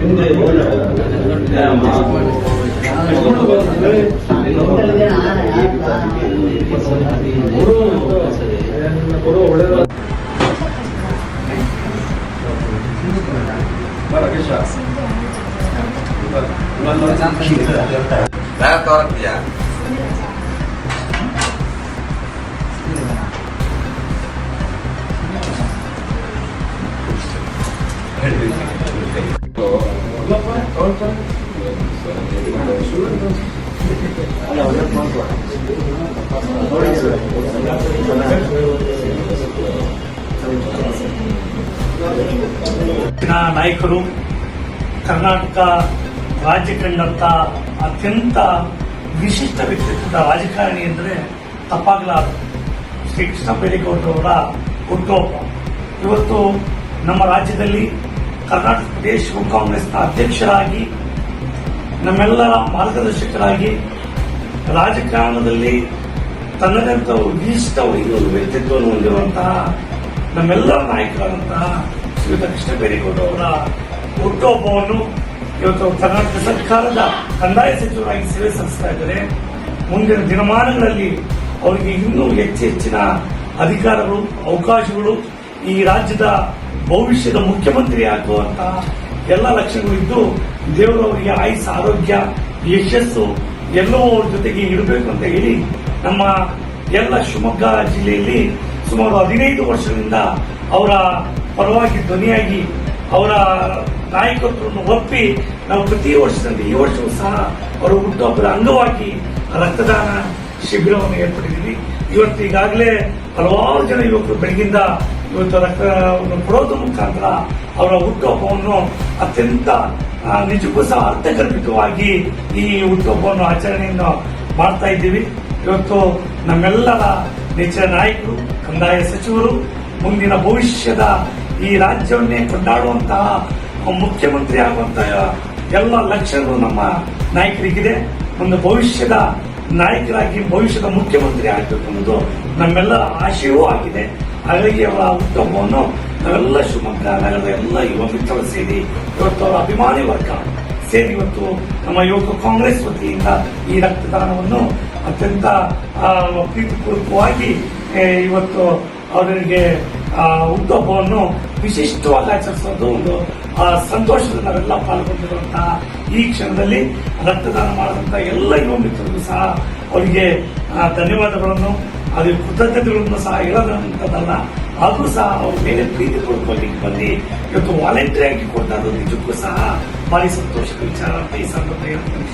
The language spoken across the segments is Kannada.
ಹಿಂದೆ ಯಾರು ತೋರಿಸ್ತೀಯಾ ಹೆಚ್ಚಿನ ನಾಯಕರು ಕರ್ನಾಟಕ ರಾಜ್ಯ ಕಂಡಂತ ಅತ್ಯಂತ ವಿಶಿಷ್ಟ ವ್ಯಕ್ತಿತ್ವದ ರಾಜಕಾರಣಿ ಎಂದರೆ ತಪ್ಪಾಗಲಾರದು. ಶ್ರೀ ಕೃಷ್ಣ ಹುಟ್ಟುಹಬ್ಬ. ಇವತ್ತು ನಮ್ಮ ರಾಜ್ಯದಲ್ಲಿ ಕರ್ನಾಟಕ ಪ್ರದೇಶ ಕಾಂಗ್ರೆಸ್ನ ಅಧ್ಯಕ್ಷರಾಗಿ, ನಮ್ಮೆಲ್ಲರ ಮಾರ್ಗದರ್ಶಕರಾಗಿ, ರಾಜಕಾರಣದಲ್ಲಿ ತನ್ನದಂತ ವಿಶಿಷ್ಟ ಒಂದು ವ್ಯಕ್ತಿತ್ವವನ್ನು ಹೊಂದಿರುವಂತಹ ನಮ್ಮೆಲ್ಲರ ನಾಯಕರಾದಂತಹ ಶ್ರೀಯುತ ಕೃಷ್ಣ ಬೈರೇಗೌಡ ಅವರ ಹುಟ್ಟುಹಬ್ಬವನ್ನು ಇವತ್ತು ಕರ್ನಾಟಕ ಸರ್ಕಾರದ ಕಂದಾಯ ಸಚಿವರಾಗಿ ಸೇವೆ ಸಲ್ಲಿಸ್ತಾ ಇದ್ದಾರೆ. ಮುಂದಿನ ದಿನಮಾನಗಳಲ್ಲಿ ಅವರಿಗೆ ಇನ್ನೂ ಹೆಚ್ಚು ಹೆಚ್ಚಿನ ಅಧಿಕಾರಗಳು, ಅವಕಾಶಗಳು ಈ ರಾಜ್ಯದ ಭವಿಷ್ಯದ ಮುಖ್ಯಮಂತ್ರಿ ಆಗುವಂತಹ ಎಲ್ಲ ಲಕ್ಷಣಗಳು ಇದ್ದು, ದೇವರು ಅವರಿಗೆ ಆಯುಸ್ ಆರೋಗ್ಯ, ಯಶಸ್ಸು ಎಲ್ಲವೂ ಅವ್ರ ಜೊತೆಗೆ ಇಡಬೇಕು ಅಂತ ಹೇಳಿ ನಮ್ಮ ಎಲ್ಲ ಶಿವಮೊಗ್ಗ ಜಿಲ್ಲೆಯಲ್ಲಿ ಸುಮಾರು ಹದಿನೈದು ವರ್ಷದಿಂದ ಅವರ ಪರವಾಗಿ ಧ್ವನಿಯಾಗಿ ಅವರ ನಾಯಕತ್ವವನ್ನು ಒಪ್ಪಿ ನಾವು ಪ್ರತಿ ವರ್ಷದಲ್ಲಿ ಈ ವರ್ಷವೂ ಸಹ ಅವರ ಹುಟ್ಟುಹಬ್ಬದ ಅಂಗವಾಗಿ ರಕ್ತದಾನ ಶಿಬಿರವನ್ನು ಏರ್ಪಡಿದ್ದೀವಿ ಇವತ್ತು ಈಗಾಗಲೇ ಹಲವಾರು ಜನ ಯುವಕರು ಬೆಳಗಿಂದ ಇವತ್ತು ರಕ್ತವನ್ನು ಕೊಡೋದ್ರ ಮುಖಾಂತರ ಅವರ ಹುಟ್ಟುಹಬ್ಬವನ್ನು ಅತ್ಯಂತ ನಿಜಕ್ಕೂ ಸಹ ಅರ್ಥಗರ್ಭಿತವಾಗಿ ಈ ಹುಟ್ಟುಹಬ್ಬವನ್ನು ಆಚರಣೆಯನ್ನು ಮಾಡ್ತಾ ಇದ್ದೀವಿ. ಇವತ್ತು ನಮ್ಮೆಲ್ಲರ ನೆಚ್ಚಿನ ನಾಯಕರು, ಕಂದಾಯ ಸಚಿವರು, ಮುಂದಿನ ಭವಿಷ್ಯದ ಈ ರಾಜ್ಯವನ್ನೇ ಕೊಂಡಾಡುವಂತಹ ಮುಖ್ಯಮಂತ್ರಿ ಆಗುವಂತಹ ಎಲ್ಲ ಲಕ್ಷಣಗಳು ನಮ್ಮ ನಾಯಕರಿಗಿದೆ. ಒಂದು ಭವಿಷ್ಯದ ನಾಯಕರಾಗಿ ಭವಿಷ್ಯದ ಮುಖ್ಯಮಂತ್ರಿ ಆಗಬೇಕು ಅನ್ನೋದು ನಮ್ಮೆಲ್ಲರ ಆಶಯವೂ ಆಗಿದೆ. ಹಾಗಾಗಿ ಅವರ ಉತ್ತಮವನ್ನು ನಾವೆಲ್ಲ ಶಿವಮೊಗ್ಗ, ನಗರದ ಎಲ್ಲ ಯುವ ಮಿತ್ರರು ಸೇರಿ ಇವತ್ತು ಅವರ ಅಭಿಮಾನಿ ವರ್ಗ ಸೇರಿ ಇವತ್ತು ನಮ್ಮ ಯುವಕ ಕಾಂಗ್ರೆಸ್ ವತಿಯಿಂದ ಈ ರಕ್ತದಾನವನ್ನು ಅತ್ಯಂತ ಪ್ರೀತಿಪೂರ್ವಕವಾಗಿ ಇವತ್ತು ಅವರಿಗೆ ಹುಟ್ಟುಹಬ್ಬವನ್ನು ವಿಶಿಷ್ಟವಾಗಿ ಆಚರಿಸೋದು ಒಂದು ಸಂತೋಷದ ನಾವೆಲ್ಲ ಪಾಲ್ಗೊಂಡಿರುವಂತಹ ಈ ಕ್ಷಣದಲ್ಲಿ ರಕ್ತದಾನ ಮಾಡಿದಂತಹ ಎಲ್ಲ ಯುವ ಮಿತ್ರರಿಗೂ ಸಹ ಅವರಿಗೆ ಧನ್ಯವಾದಗಳನ್ನು ಅದೇ ಕೃತಜ್ಞತೆಗಳನ್ನು ಸಹ ಹೇಳೋದಂಥದ್ದಲ್ಲ ಆದರೂ ಸಹ ಅವ್ರ ಮೇಲೆ ಪ್ರೀತಿ ಕೊಡ್ಕೊಳ್ಳಿಕ್ಕೆ ಬಂದು ಇವತ್ತು ವಾಲಂಟಿಯರ್ ಆಗಿ ಕೊಟ್ಟದ್ದು ನಿಜಕ್ಕೂ ಸಹ ಭಾರಿ ಸಂತೋಷದ ವಿಚಾರ ಅಂತ ಈ ಸಂದರ್ಭ ಹೇಳ್ತೀನಿ.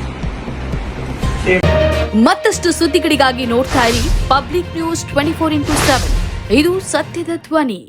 ಮತ್ತಷ್ಟು ಸುದ್ದಿಗಳಿಗಾಗಿ ನೋಡ್ತಾ ಇರಿ public news twenty four into seven ಇದು ಸತ್ಯದ ಧ್ವನಿ.